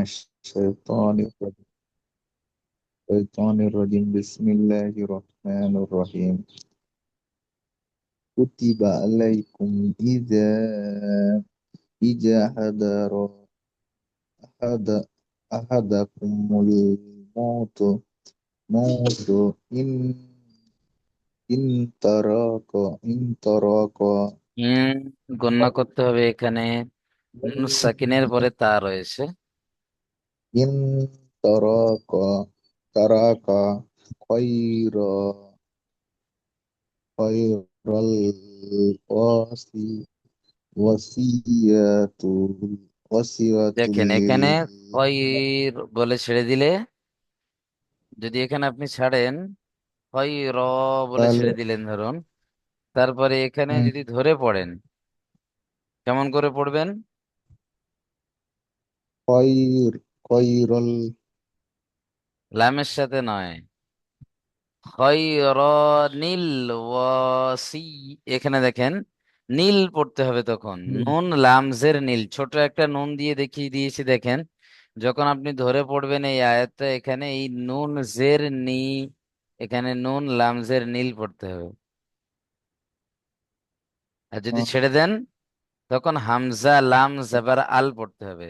الشيطان الرجيم الشيطان الرجيم بسم الله الرحمن الرحيم كتب عليكم إذا إذا حضر أحد أحدكم الموت موت إن إن ترك إن ترك হুম গণনা করতে হবে এখানে নুন সাকিনের পরে তা রয়েছে إن ترك ترك خير خير الوصي وصية وصية দেখেন এখানে لل খয়র বলে ছেড়ে দিলে যদি এখানে আপনি ছাড়েন খয়র বলে তাহলে ছেড়ে দিলেন ধরুন তারপরে এখানে হুম, যদি ধরে পড়েন কেমন করে পড়বেন খয়র খয়রল লামের সাথে নয়। খয়রনিল ওয়াসি এখানে দেখেন নীল পড়তে হবে তখন। নুন লামজের নীল ছোট একটা নুন দিয়ে দেখিয়ে দিয়েছি দেখেন। যখন আপনি ধরে পড়বেন এই আয়াতটা এখানে এই নুন জের নি এখানে নুন লামজের নীল পড়তে হবে। আর যদি ছেড়ে দেন তখন হামজা লাম জাবার আল পড়তে হবে।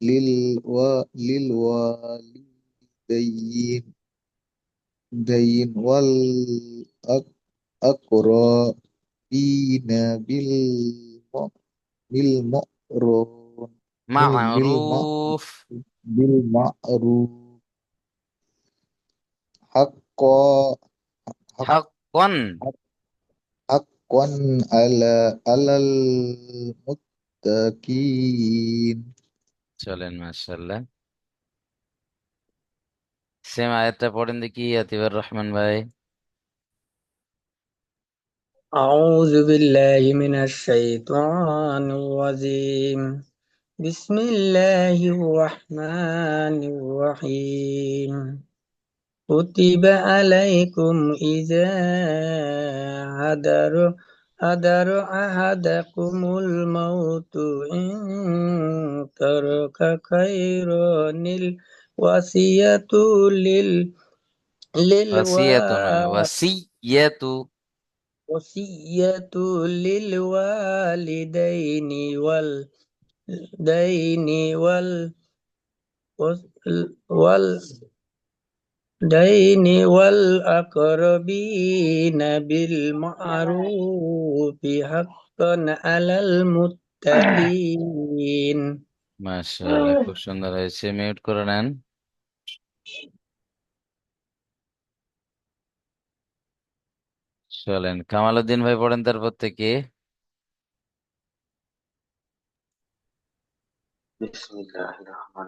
lil wa lil walidayn dayin wal ak akrabina bil bil ma'ruf. ma'ruf bil ma'ruf hakko hakon hakon ala alal muttaqin. চলেন মাশাআল্লাহ সেম আয়াতটা পড়েন দেখি আতিবুর রহমান ভাই أعوذ بالله من الشيطان الرجيم بسم الله الرحمن الرحيم كتب عليكم إذا حضر حذر أحدكم الموت إن ترك خيرا الوصية لل للوصية الوصية وصية للوالدين والدين وال وال والدين والأقربين بالمعروف حقا على المتقين মাশাআল্লাহ খুব সুন্দর হয়েছে মিউট করে নেন চলেন কামালউদ্দিন ভাই পড়েন তারপর থেকে بسم الله الرحمن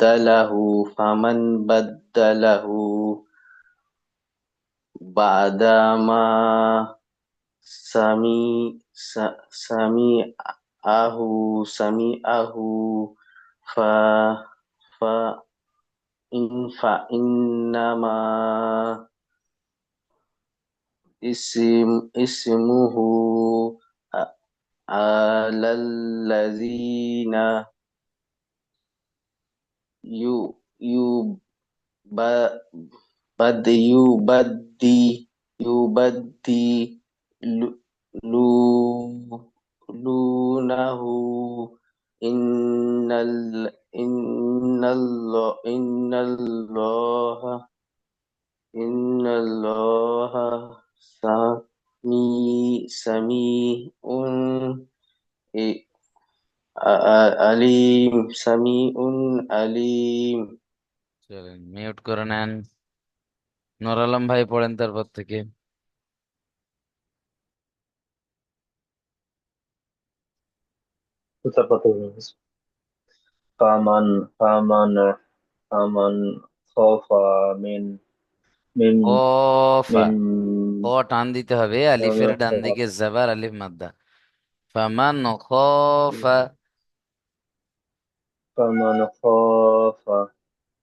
بدله فمن بدله؟ بعدما سمي سمعه سمعه ف ف إن فإنما اسم اسمه على الذين you you but but you but the you but the lu lu lu lunahu innal innal innal আলিম সামিউন আলিম। চলেন মিউট করে নেন। নূর আলম ভাই পড়েন তারপর থেকে। ফামান ফামান ফামান খাফা মিন মিন মিন। ক টান দিতে হবে। আলিফের ডান দিকে জাবার আলিফ মাদ্দা। ফামান খফা।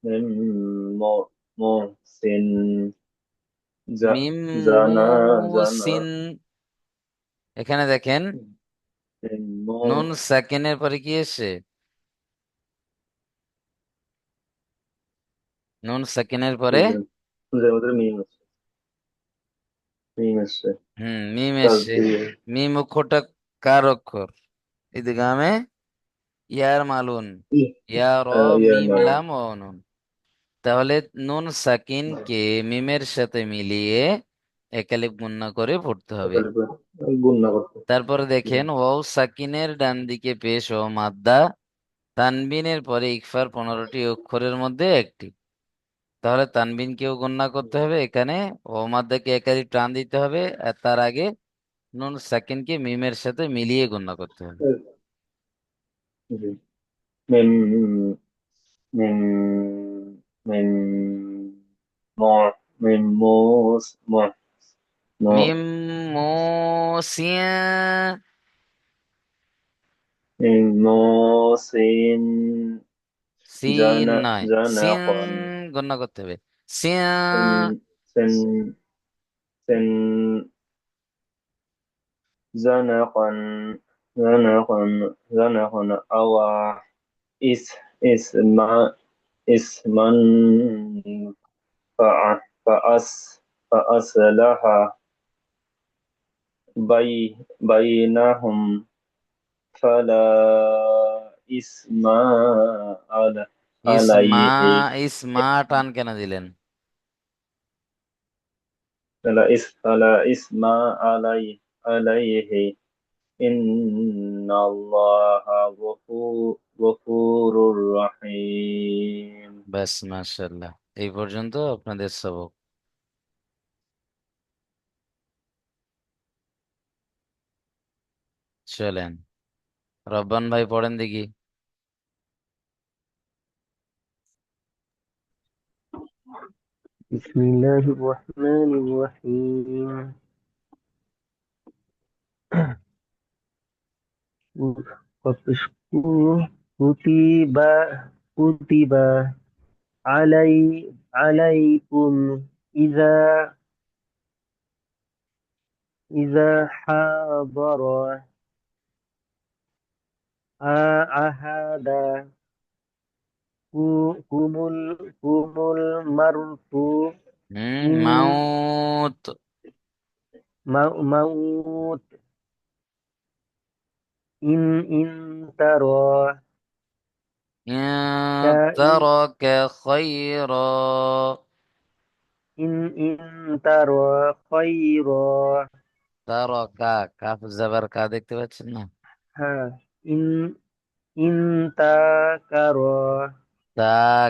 মিন মু- মুহসিন জা- মিম মুসিন এখানে দেখেন নুন সাকিনের পরে কি এসে? নুন সাকিনের পরে? হুম মিম এসে। মিম অক্ষরটা কার অক্ষর? ঈদগামে ইয়ার মালুন ই- ইয়া র মিম লাম ও নুন। তাহলে নুন সাকিনকে মিমের সাথে মিলিয়ে একালিপ গুণনা করে পড়তে হবে। করতে তারপরে দেখেন ওয়াও সাকিনের ডান দিকে পেশ ও মাদ্দা তানবিনের পরে ইকফার পনেরোটি অক্ষরের মধ্যে একটি। তাহলে তানবিনকেও গণনা করতে হবে এখানে ও মাদ্দাকে একাধিক টান দিতে হবে আর তার আগে নুন সাকিনকে মিমের সাথে মিলিয়ে গণনা করতে হবে। জি মিম মিম মিম মো মিম মোস মো মো মিম মোসিয়া মিম মোসিন সিন জানা নয় জানা সিন কন গণনা করতে হবে সিয়া সেন সেন জানাকন জানাকন জানাকন আওয়া ইস ইসমা ইসমান فأ- فأس فأصلح بي بينهم فلا إثم على- ইসমা عليه ইসমা টান কেন দিলেন فلا إث- فلا إثم عليه عليه إن الله غفور غفور رحيم ব্যাস মাশাআল্লাহ এই পর্যন্ত আপনাদের সবক চলেন রব্বান ভাই পড়েন দেখি بسم الله الرحمن الرحيم kutiba kutiba alai alaikum iza iza hadara ahada kumul kumul martu. Hmm, maut. Maut. মাউত مو- موت إن إن ترى إن كائن ترك خيرا إن إن ترى خيرا তারকা কাফ জাবার কা দেখতে পাচ্ছেন না ها إن إن تكرى তা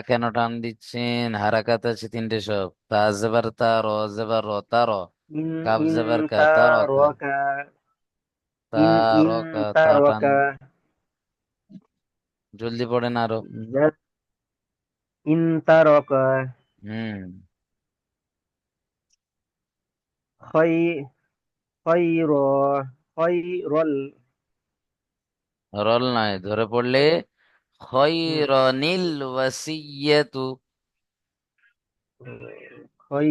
কেন টান দিচ্ছেন হারাকাত আছে তিনটে সব তা জাবার তা র জাবার র তার إن কাফ إن জাবার কা তারকা ترك إن إن তারকা তারান জলদি পড়েন আরও ইন তারকা হুম। খৈ খৈর খৈরল রল। নাই ধরে পড়লে খৈরনিল ওয়াসিয়াতু।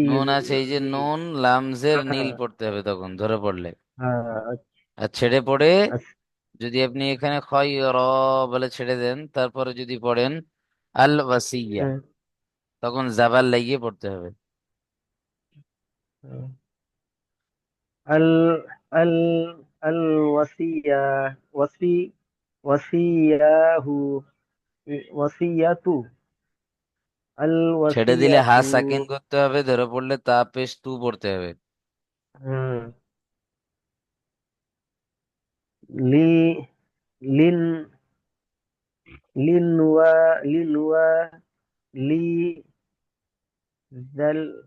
নুন আছে এই যে নুন লামজের নীল হ্যাঁ। পড়তে হবে তখন ধরে পড়লে। হ্যাঁ আচ্ছা। আর ছেড়ে পড়ে আচ্ছা। যদি আপনি এখানে ক্ষয় র বলে ছেড়ে দেন তারপরে যদি পড়েন আল ওয়াসিয়া হ্যাঁ। তখন জাবার লাগিয়ে পড়তে হবে। আল আল আল ওয়াসিয়া ওয়াসি ওয়াসিয়াহু ওয়াসিয়াতু। আল ছেড়ে দিলে হা সাকিন করতে হবে ধরে পড়লে তা পেশ তু পড়তে হবে। হুম। لي لن لنو و لي ذل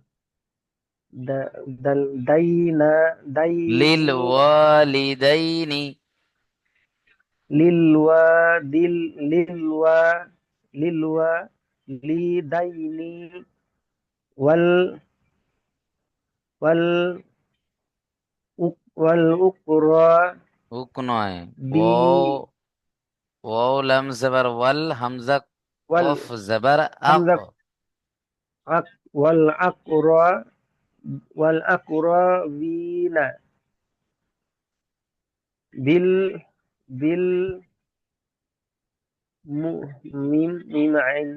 دل دينا دي للوالدين للوا دل للوا للوا لدين وال وال والأقرى ওয়া লিল ওয়া লি দাইনি ওয়াল ওয়াল উক ওয়াল উকরা হুক নয় বি ওয়াও ওয়াও লাম জবর ওয়াল হামজা ওয়াল কফ জবর আক হামজা আক ওয়াল আকরা ওয়াল আকরা বিনা বিল বিল মু মিম মিম আইন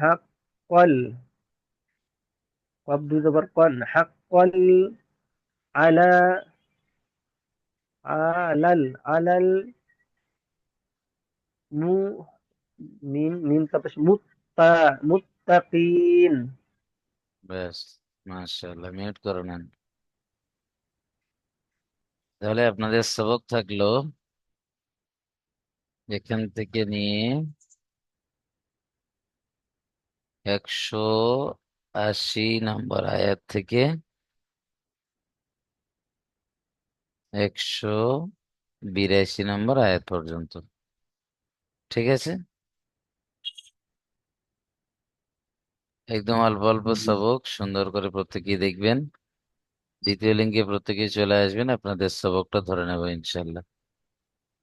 haqqal wabdu zabarqan haqqal ala alal alal mu mim mim tapas mutta muttaqin best masya Allah, করে নেন তাহলে আপনাদের সবক থাকলো এখান থেকে নিয়ে একশো আশি নম্বর আয়াত থেকে একশো বিরাশি নম্বর আয়াত পর্যন্ত। ঠিক আছে? একদম অল্প অল্প। সবক সুন্দর করে প্রত্যেকেই দেখবেন। দ্বিতীয় লিঙ্কে প্রত্যেকেই চলে আসবেন আপনাদের সবকটা ধরে নেব ইনশাল্লাহ।